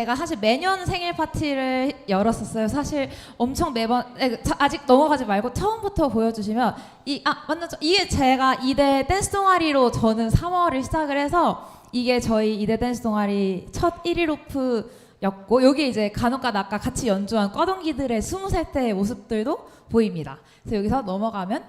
제가 사실 매년 생일 파티를 열었었어요. 사실 엄청 매번 에, 자, 아직 넘어가지 말고 처음부터 보여주시면 이아 완전 저- 이게 제가 이대 댄스 동아리로 저는 3월을 시작을 해서 이게 저희 이대 댄스 동아리 첫 1일 오프였고 여기 이제 간혹가다 아까 같이 연주한 꽈동기들의 20살 때의 모습들도 보입니다. 그래서 여기서 넘어가면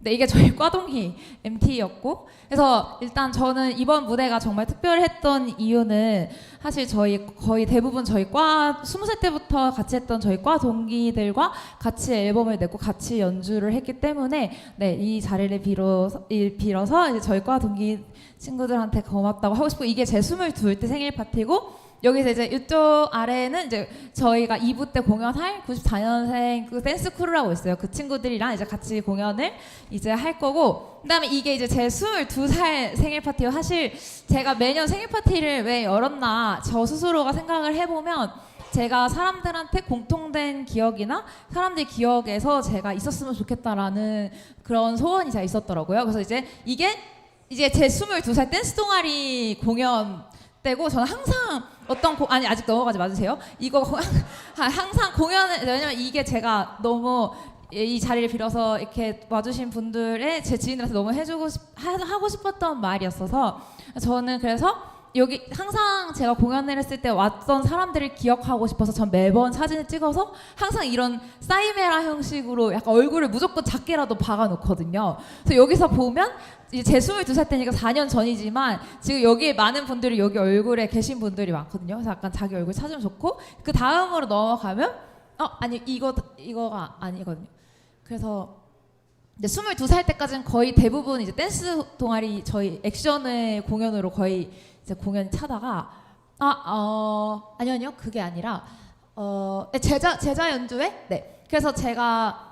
네, 이게 저희 꽈동기 MT였고 그래서 일단 저는 이번 무대가 정말 특별했던 이유는 사실 저희 거의 대부분 저희 과 20살 때부터 같이 했던 저희 과 동기들과 같이 앨범을 내고 같이 연주를 했기 때문에 네, 이 자리를 빌어서, 이- 빌어서 이제 저희 과 동기 친구들한테 고맙다고 하고 싶고 이게 제 22대 생일 파티고 여기서 이제 이쪽 아래는 이제 저희가 2부 때 공연할 94년생 그 댄스 크루라고 있어요. 그 친구들이랑 이제 같이 공연을 이제 할 거고 그다음에 이게 이제 제 22살 생일 파티요. 사실 제가 매년 생일 파티를 왜 열었나 저 스스로가 생각을 해보면 제가 사람들한테 공통된 기억이나 사람들 기억에서 제가 있었으면 좋겠다라는 그런 소원이 있었더라고요. 그래서 이제 이게 이제 제 22살 댄스 동아리 공연 때고 저는 항상 어떤 고, 아니 아직 넘어가지 마주세요. 이거 고- 항상 공연을 왜냐면 이게 제가 너무 이 자리를 빌어서 이렇게 와주신 분들의 제 지인들한테 너무 해주고 싶, 하, 하고 싶었던 말이었어서 저는 그래서 여기 항상 제가 공연을 했을 때 왔던 사람들을 기억하고 싶어서 전 매번 사진을 찍어서 항상 이런 사이메라 형식으로 약간 얼굴을 무조건 작게라도 박아놓거든요. 그래서 여기서 보면 이제 제 22살 때니까 4년 전이지만 지금 여기 많은 분들이 여기 얼굴에 계신 분들이 많거든요. 그래서 약간 자기 얼굴 찾으면 좋고 그 다음으로 넘어가면 어 아니 이거 이거가 아니거든요. 그래서 이제 22살 때까지는 거의 대부분 이제 댄스 동아리 저희 액션의 공연으로 거의 이제 공연 차다가 아 어 아니요 아니요. 그게 아니라 어 네, 제자 제자 연주회? 네. 그래서 제가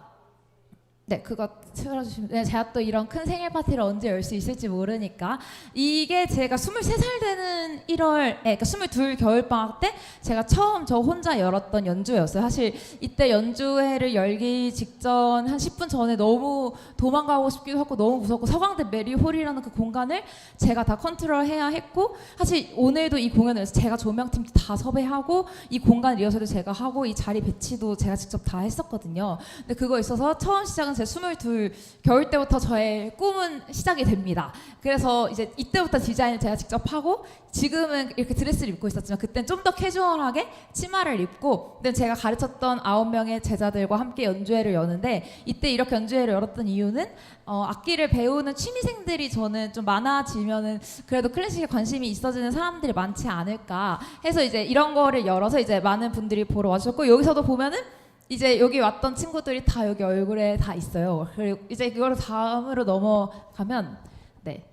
네, 그거 틀어주시면. 네, 제가 또 이런 큰 생일 파티를 언제 열 수 있을지 모르니까 이게 제가 23살 되는 1월, 네, 그러니까 22 겨울 방학 때 제가 처음 저 혼자 열었던 연주회였어요. 사실 이때 연주회를 열기 직전 한 10분 전에 너무 도망가고 싶기도 하고 너무 무섭고 서강대 메리홀이라는 그 공간을 제가 다 컨트롤 해야 했고 사실 오늘도 이 공연을 해서 제가 조명팀도 다 섭외하고 이 공간 리허설도 제가 하고 이 자리 배치도 제가 직접 다 했었거든요. 근데 그거 있어서 처음 시작은 제 22 겨울 때부터 저의 꿈은 시작이 됩니다. 그래서 이제 이때부터 디자인을 제가 직접 하고 지금은 이렇게 드레스를 입고 있었지만 그땐 좀 더 캐주얼하게 치마를 입고 그때 제가 가르쳤던 아홉 명의 제자들과 함께 연주회를 여는데 이때 이렇게 연주회를 열었던 이유는 어, 악기를 배우는 취미생들이 저는 좀 많아지면은 그래도 클래식에 관심이 있어지는 사람들이 많지 않을까 해서 이제 이런 거를 열어서 이제 많은 분들이 보러 와주셨고 여기서도 보면은 이제 여기 왔던 친구들이 다 여기 얼굴에 다 있어요. 그리고 이제 그거를 다음으로 넘어가면 네.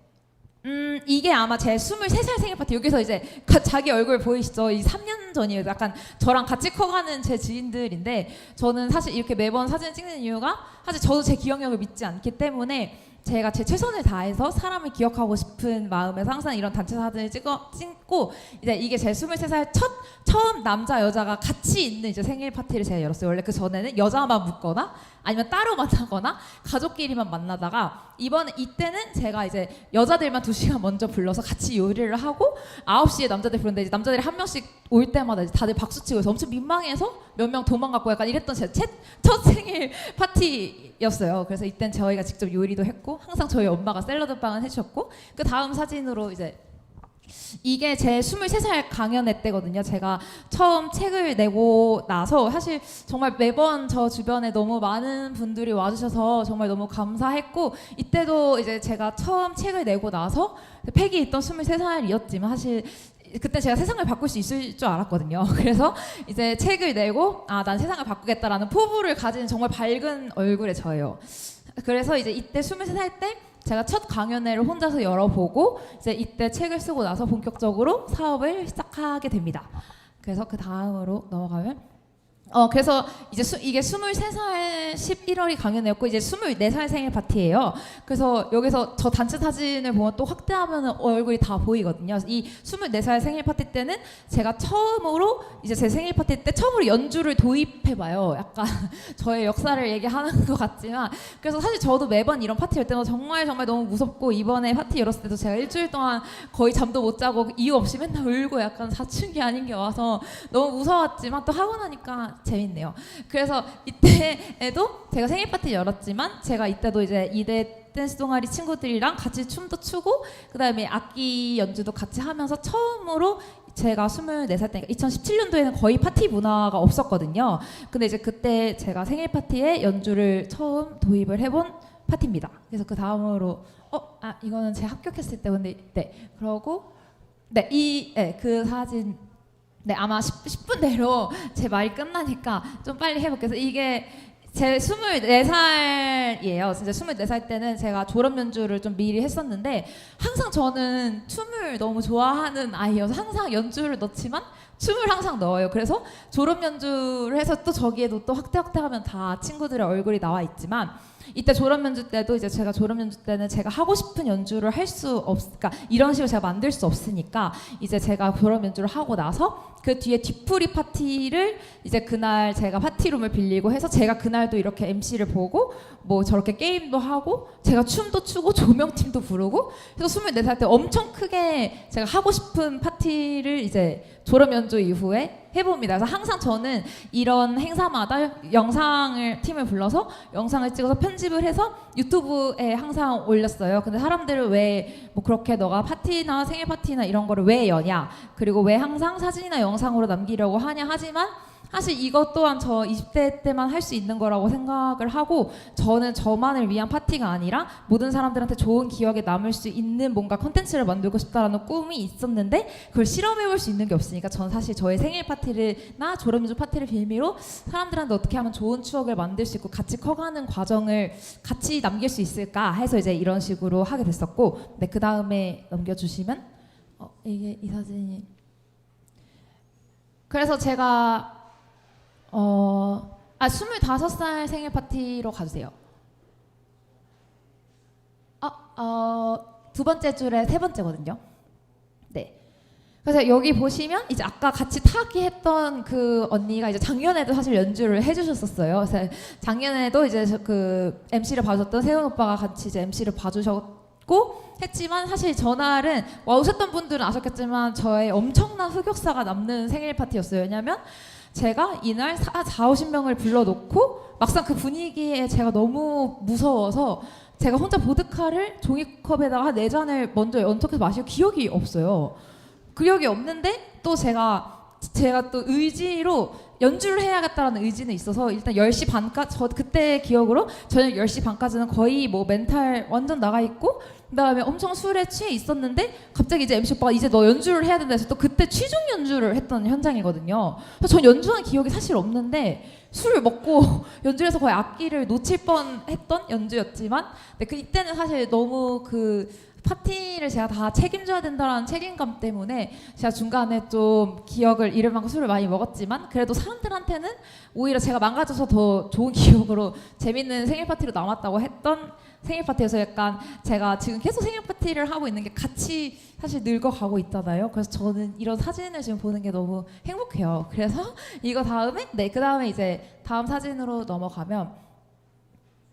음 이게 아마 제 23살 생일 파티 여기서 이제 가- 자기 얼굴 보이시죠? 이 3년 전이에요. 약간 저랑 같이 커가는 제 지인들인데 저는 사실 이렇게 매번 사진을 찍는 이유가 사실 저도 제 기억력을 믿지 않기 때문에 제가 제 최선을 다해서 사람을 기억하고 싶은 마음에서 항상 이런 단체 사진을 찍어, 찍고 이제 이게 제 23살 첫 처음 남자 여자가 같이 있는 이제 생일 파티를 제가 열었어요. 원래 그 전에는 여자만 묻거나 아니면 따로 만나거나 가족끼리만 만나다가 이번에 이때는 제가 이제 여자들만 두 시간 먼저 불러서 같이 요리를 하고 9시에 남자들 부르는데 이제 남자들이 한 명씩 올 때마다 이제 다들 박수 치고 해서 엄청 민망해서 몇 명 도망갔고 약간 이랬던 제 첫 생일 파티였어요. 그래서 이땐 저희가 직접 요리도 했고 항상 저희 엄마가 샐러드 빵은 해주셨고 그 다음 사진으로 이제 이게 제 23살 강연회 때거든요. 제가 처음 책을 내고 나서 사실 정말 매번 저 주변에 너무 많은 분들이 와주셔서 정말 너무 감사했고 이때도 이제 제가 처음 책을 내고 나서 팩이 있던 23살이었지만 사실 그때 제가 세상을 바꿀 수 있을 줄 알았거든요. 그래서 이제 책을 내고 아 난 세상을 바꾸겠다라는 포부를 가진 정말 밝은 얼굴의 저예요. 그래서 이제 이때 23살 때 제가 첫 강연회를 혼자서 열어보고 이제 이때 책을 쓰고 나서 본격적으로 사업을 시작하게 됩니다. 그래서 그 다음으로 넘어가면 어 그래서 이제 수, 이게 23살 11월이 강연이었고 이제 24살 생일 파티예요. 그래서 여기서 저 단체 사진을 보면 또 확대하면 얼굴이 다 보이거든요. 이 24살 생일 파티 때는 제가 처음으로 이제 제 생일 파티 때 처음으로 연주를 도입해 봐요. 약간 저의 역사를 얘기하는 것 같지만 그래서 사실 저도 매번 이런 파티 열 때마다 정말 정말 너무 무섭고 이번에 파티 열었을 때도 제가 일주일 동안 거의 잠도 못 자고 이유 없이 맨날 울고 약간 사춘기 아닌 게 와서 너무 무서웠지만 또 하고 나니까 재밌네요. 그래서 이때에도 제가 생일 파티 열었지만 제가 이때도 이제 이대 댄스 동아리 친구들이랑 같이 춤도 추고 그다음에 악기 연주도 같이 하면서 처음으로 제가 24살 때니까 2017년도에는 거의 파티 문화가 없었거든요. 근데 이제 그때 제가 생일 파티에 연주를 처음 도입을 해본 파티입니다. 그래서 그 다음으로 어, 아 이거는 제가 합격했을 때 근데 네 그러고 네이그 사진 네 아마 10, 분 내로 제 말이 끝나니까 좀 빨리 해볼게요. 이게 제 24살이에요. 진짜 24살 때는 제가 졸업 연주를 좀 미리 했었는데 항상 저는 춤을 너무 좋아하는 아이여서 항상 연주를 넣지만 춤을 항상 넣어요. 그래서 졸업 연주를 해서 또 저기에도 또 확대 확대하면 다 친구들의 얼굴이 나와 있지만 이때 졸업 연주 때도 이제 제가 졸업 연주 때는 제가 하고 싶은 연주를 할 수 없, 그러니까 이런 식으로 제가 만들 수 없으니까 이제 제가 졸업 연주를 하고 나서 그 뒤에 뒤풀이 파티를 이제 그날 제가 파티룸을 빌리고 해서 제가 그날도 이렇게 MC를 보고 뭐 저렇게 게임도 하고 제가 춤도 추고 조명팀도 부르고 그래서 24살 때 엄청 크게 제가 하고 싶은 파티를 이제 졸업 연주 이후에 해봅니다. 그래서 항상 저는 이런 행사마다 영상을 팀을 불러서 영상을 찍어서 편집을 해서 유튜브에 항상 올렸어요. 근데 사람들은 왜뭐 그렇게 너가 파티나 생일 파티나 이런 거를 왜 여냐? 그리고 왜 항상 사진이나 영상으로 남기려고 하냐 하지만 사실 이것 또한 저 20대 때만 할 수 있는 거라고 생각을 하고 저는 저만을 위한 파티가 아니라 모든 사람들한테 좋은 기억에 남을 수 있는 뭔가 컨텐츠를 만들고 싶다라는 꿈이 있었는데 그걸 실험해 볼 수 있는 게 없으니까 전 사실 저의 생일 파티를나 졸업연주 파티를 빌미로 사람들한테 어떻게 하면 좋은 추억을 만들 수 있고 같이 커가는 과정을 같이 남길 수 있을까 해서 이제 이런 식으로 하게 됐었고 네, 그 다음에 넘겨주시면 어, 이게 이 사진이 그래서 제가 어, 아, 25살 생일 파티로 가주세요. 아, 어, 두 번째 줄에 세 번째거든요. 네. 그래서 여기 보시면 이제 아까 같이 타기 했던 그 언니가 이제 작년에도 사실 연주를 해주셨었어요. 그래서 작년에도 이제 저그 MC를 봐줬던 세훈 오빠가 같이 이제 MC를 봐주셨고 했지만 사실 전날은 와 오셨던 분들은 아셨겠지만 저의 엄청난 흑역사가 남는 생일 파티였어요. 왜냐면 제가 이날 4, 4 50명을 불러놓고 막상 그 분위기에 제가 너무 무서워서 제가 혼자 보드카를 종이컵에다가 네 잔을 먼저 연속해서 마시고 기억이 없어요. 기억이 없는데 또 제가 제가 또 의지로 연주를 해야겠다라는 의지는 있어서 일단 10시 반까지 저 그때 기억으로 저녁 10시 반까지는 거의 뭐 멘탈 완전 나가 있고 그다음에 엄청 술에 취해 있었는데 갑자기 이제 MC 오빠가 이제 너 연주를 해야 된다 해서 또 그때 취중 연주를 했던 현장이거든요. 그래서 전 연주한 기억이 사실 없는데 술을 먹고 연주해서 거의 악기를 놓칠 뻔했던 연주였지만 근데 그 이때는 사실 너무 그 파티를 제가 다 책임져야 된다라는 책임감 때문에 제가 중간에 좀 기억을 잃을 만큼 술을 많이 먹었지만 그래도 사람들한테는 오히려 제가 망가져서 더 좋은 기억으로 재밌는 생일 파티로 남았다고 했던 생일 파티여서 약간 제가 지금 계속 생일 파티를 하고 있는 게 같이 사실 늙어가고 있잖아요. 그래서 저는 이런 사진을 지금 보는 게 너무 행복해요. 그래서 이거 다음에 네 그 다음에 이제 다음 사진으로 넘어가면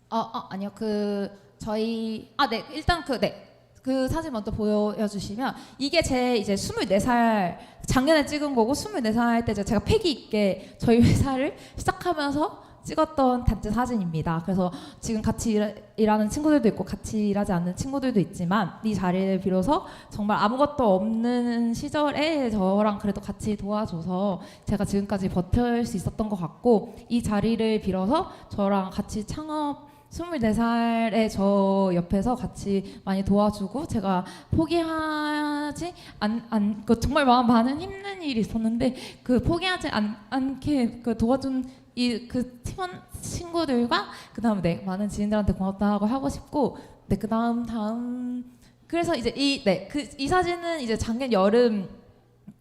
어, 어 아니요 그 저희 아 네 일단 그 네. 그 사진 먼저 보여주시면 이게 제 이제 24살 작년에 찍은 거고 24살 때 제가 패기 있게 저희 회사를 시작하면서 찍었던 단체 사진입니다. 그래서 지금 같이 일- 일하 는 친구들도 있고 같이 일하지 않는 친구들도 있지만 이 자리를 빌어서 정말 아무것도 없는 시절에 저랑 그래도 같이 도와줘서 제가 지금까지 버틸 수 있었던 것 같고 이 자리를 빌어서 저랑 같이 창업 24살의 저 옆에서 같이 많이 도와주고 제가 포기하지 않, 않, 그 정말 많은 힘든 일이 있었는데 그 포기하지 않, 않게 그 도와준 이 그 팀원 친구들과 그 다음에 네, 많은 지인들한테 고맙다고 하고 싶고 네, 그 다음 다음 그래서 이제 이 네 그 이 사진은 이제 작년 여름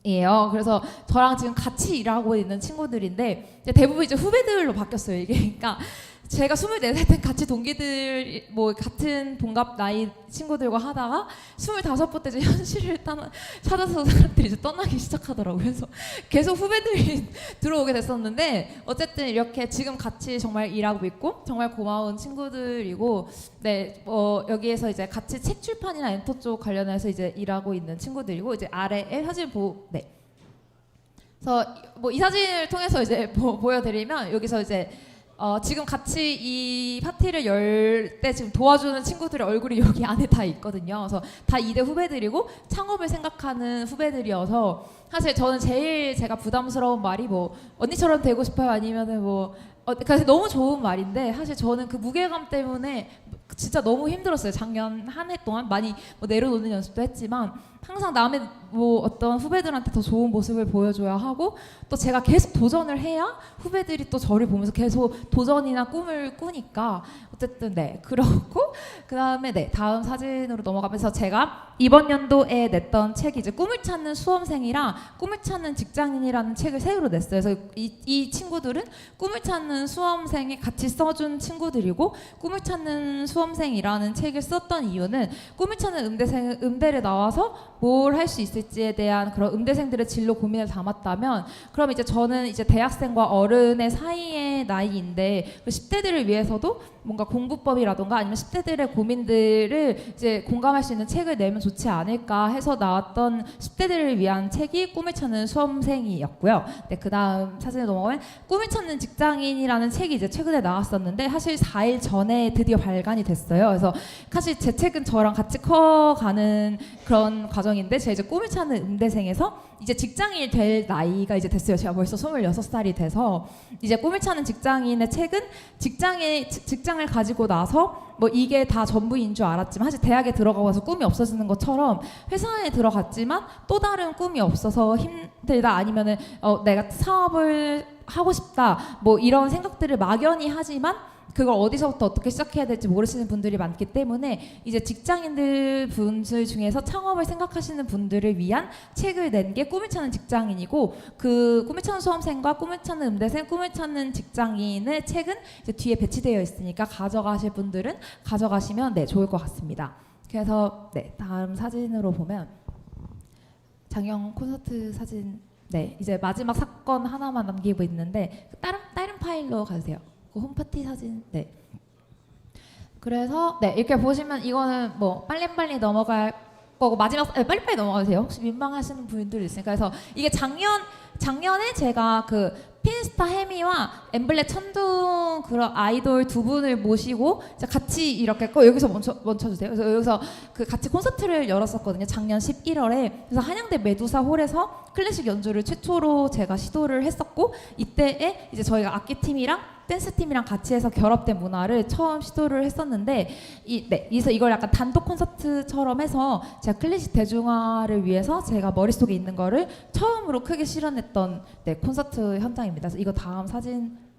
이에요. 그래서 저랑 지금 같이 일하고 있는 친구들인데 이제 대부분 이제 후배들로 바뀌었어요. 이게 그러니까 제가 24살 때 같이 동기들 뭐 같은 동갑 나이 친구들과 하다가 25번 때 이제 현실을 따, 찾아서 사람들이 이제 떠나기 시작하더라고요. 그래서 계속 후배들이 들어오게 됐었는데 어쨌든 이렇게 지금 같이 정말 일하고 있고 정말 고마운 친구들이고 네, 어, 여기에서 이제 같이 책 출판이나 엔터 쪽 관련해서 이제 일하고 있는 친구들이고 이제 아래에 사진 보 네. 그래서 뭐 이 사진을 통해서 이제 보, 보여드리면 여기서 이제 어, 지금 같이 이 파티를 열 때 지금 도와주는 친구들의 얼굴이 여기 안에 다 있거든요. 그래서 다 이대 후배들이고 창업을 생각하는 후배들이어서 사실 저는 제일 제가 부담스러운 말이 뭐 언니처럼 되고 싶어요 아니면은 뭐 어, 그러니까 너무 좋은 말인데 사실 저는 그 무게감 때문에 진짜 너무 힘들었어요. 작년 한 해 동안 많이 뭐 내려놓는 연습도 했지만 항상 남의 뭐 어떤 후배들한테 더 좋은 모습을 보여줘야 하고 또 제가 계속 도전을 해야 후배들이 또 저를 보면서 계속 도전이나 꿈을 꾸니까 어쨌든 네 그렇고 그 다음에 네 다음 사진으로 넘어가면서 제가 이번 연도에 냈던 책이 이제 꿈을 찾는 수험생이랑 꿈을 찾는 직장인이라는 책을 새로 냈어요. 그래서 이, 이 친구들은 꿈을 찾는 수험생이 같이 써준 친구들이고 꿈을 찾는 수험생이라는 책을 썼던 이유는 꿈을 찾는 음대생 음대를 나와서 뭘 할 수 있을지에 대한 그런 음대생들의 진로 고민을 담았다면 그럼 이제 저는 이제 대학생과 어른의 사이의 나이인데 그 10대들을 위해서도 뭔가 공부법이라던가 아니면 10대들의 고민들을 이제 공감할 수 있는 책을 내면 좋지 않을까 해서 나왔던 10대들을 위한 책이 꿈을 찾는 수험생이었고요. 네, 그 다음 사진에 넘어가면 꿈을 찾는 직장인이라는 책이 이제 최근에 나왔었는데 사실 4일 전에 드디어 발간이 됐어요. 그래서 사실 제 책은 저랑 같이 커가는 그런 과정인데 제가 이제 꿈을 찾는 음대생에서 이제 직장인이 될 나이가 이제 됐어요. 제가 벌써 26살이 돼서 이제 꿈을 찾는 직장인의 책은 직장에 지- 직장을 가지고 나서 뭐 이게 다 전부인 줄 알았지만 사실 대학에 들어가서 꿈이 없어지는 것처럼 회사에 들어갔지만 또 다른 꿈이 없어서 힘들다 아니면은 어 내가 사업을 하고 싶다 뭐 이런 생각들을 막연히 하지만 그걸 어디서부터 어떻게 시작해야 될지 모르시는 분들이 많기 때문에 이제 직장인들 분들 중에서 창업을 생각하시는 분들을 위한 책을 낸 게 꿈을 찾는 직장인이고 그 꿈을 찾는 수험생과 꿈을 찾는 음대생, 꿈을 찾는 직장인의 책은 이제 뒤에 배치되어 있으니까 가져가실 분들은 가져가시면 네 좋을 것 같습니다. 그래서 네 다음 사진으로 보면 장영 콘서트 사진 네 이제 마지막 사건 하나만 남기고 있는데 그 다른 다른 파일로 가주세요. 그 홈파티 사진 네. 그래서 네 이렇게 보시면 이거는 뭐 빨리빨리 넘어갈 거고 마지막 네, 빨리빨리 넘어가세요. 혹시 민망하시는 분들 있으니까 그래서 이게 작년 작년에 제가 그 피니스타 해미와 엠블랙 천둥 그런 아이돌 두 분을 모시고 같이 이렇게 꼭 여기서 멈춰 멈춰주세요. 그래서 여기서 그 같이 콘서트를 열었었거든요. 작년 11월에 그래서 한양대 메두사 홀에서 클래식 연주를 최초로 제가 시도를 했었고 이때에 이제 저희가 악기 팀이랑 댄스 팀이랑 같이 해서 결합된 문화를 처음 시도를 했었는데 이, 네, 그래서 이걸 약간 단독 콘서트처럼 해서 제가 클래식 대중화를 위해서 제가 머릿속에 있는 거를 처음으로 크게 실현했던 네, 콘서트 현장입니다. 그래서 이거 다음 사진으로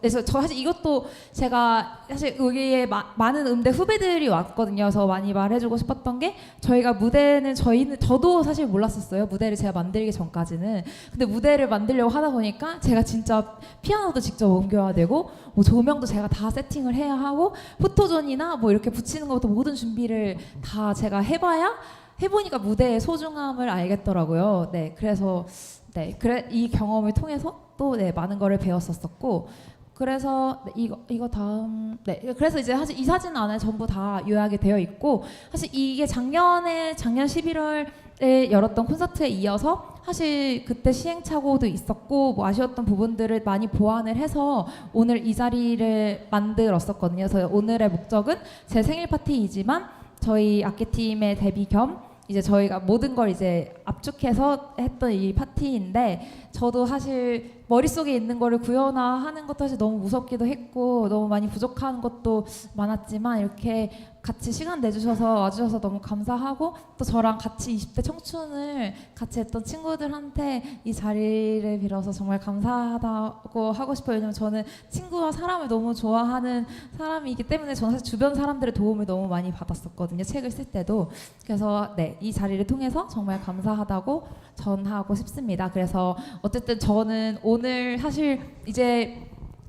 그래서 저 사실 이것도 제가 사실 여기에 마- 많은 음대 후배들이 왔거든요. 그래서 많이 말해주고 싶었던 게 저희가 무대는 저희는 저도 사실 몰랐었어요. 무대를 제가 만들기 전까지는 근데 무대를 만들려고 하다 보니까 제가 진짜 피아노도 직접 옮겨야 되고 뭐 조명도 제가 다 세팅을 해야 하고 포토존이나 뭐 이렇게 붙이는 것부터 모든 준비를 다 제가 해봐야 해보니까 무대의 소중함을 알겠더라고요. 네, 그래서 네, 그래 이 경험을 통해서 또 네, 많은 거를 배웠었었고 그래서 네, 이거 이거 다음 네 그래서 이제 사실 이 사진 안에 전부 다 요약이 되어 있고 사실 이게 작년에 작년 11월에 열었던 콘서트에 이어서 사실 그때 시행착오도 있었고 뭐 아쉬웠던 부분들을 많이 보완을 해서 오늘 이 자리를 만들었었거든요. 그래서 오늘의 목적은 제 생일 파티이지만 저희 악기팀의 데뷔 겸 이제 저희가 모든 걸 이제 압축해서 했던 이 파티인데 저도 사실 머릿속에 있는 거를 구현화하는 것도 사실 너무 무섭기도 했고 너무 많이 부족한 것도 많았지만 이렇게 같이 시간 내주셔서 와주셔서 너무 감사하고 또 저랑 같이 20대 청춘을 같이 했던 친구들한테 이 자리를 빌어서 정말 감사하다고 하고 싶어요. 왜냐면 저는 친구와 사람을 너무 좋아하는 사람이기 때문에 저는 사실 주변 사람들의 도움을 너무 많이 받았었거든요. 책을 쓸 때도. 그래서 네, 이 자리를 통해서 정말 감사하다고 전하고 싶습니다. 그래서 어쨌든 저는 오늘 사실 이제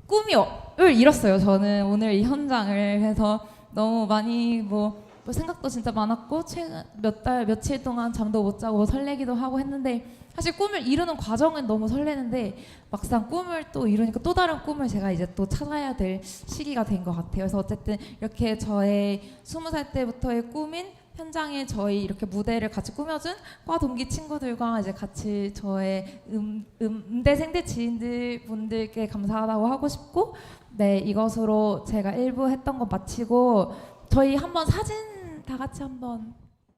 꿈이을 잃었어요. 저는 오늘 이 현장을 해서 너무 많이 뭐, 뭐 생각도 진짜 많았고 최근 몇 달 며칠 동안 잠도 못 자고 설레기도 하고 했는데 사실 꿈을 이루는 과정은 너무 설레는데 막상 꿈을 또 이루니까 또 다른 꿈을 제가 이제 또 찾아야 될 시기가 된 것 같아요. 그래서 어쨌든 이렇게 저의 스무 살 때부터의 꿈인 현장에 저희 이렇게 무대를 같이 꾸며준 과 동기 친구들과 이제 같이 저의 음, 음, 음대생들 지인들 분들께 감사하다고 하고 싶고 네 이것으로 제가 일부 했던 거 마치고 저희 한번 사진 다 같이 한번